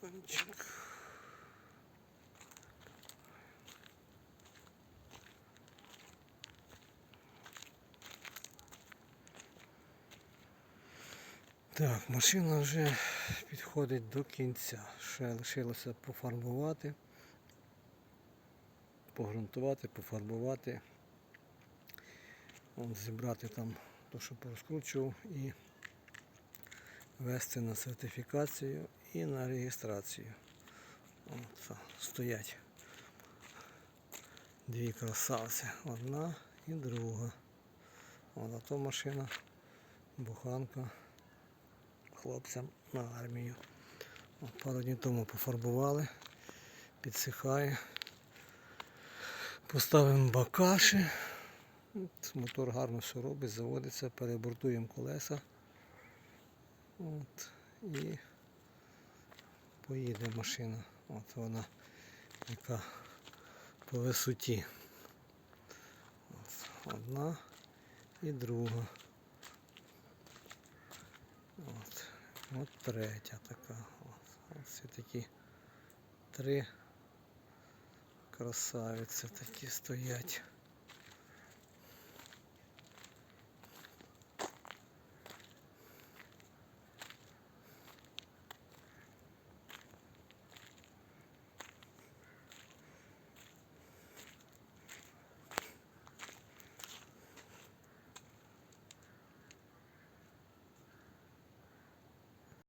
Сончик. Так, машина вже підходить до кінця. Ще лишилося пофарбувати, погрунтувати, пофарбувати. Зібрати там то, що порозкручував і вести на сертифікацію і на реєстрацію. От, стоять дві красавці. Одна і друга. От, а то машина, буханка хлопцям на армію. От, пару днів тому пофарбували, підсихає. Поставимо бакаші. От, Мотор гарно все робить, заводиться, перебортуємо колеса. От, і поїде машина. От вона яка по висоті. От, одна і друга. От, от третя така. От, ці такі три красавиці такі стоять.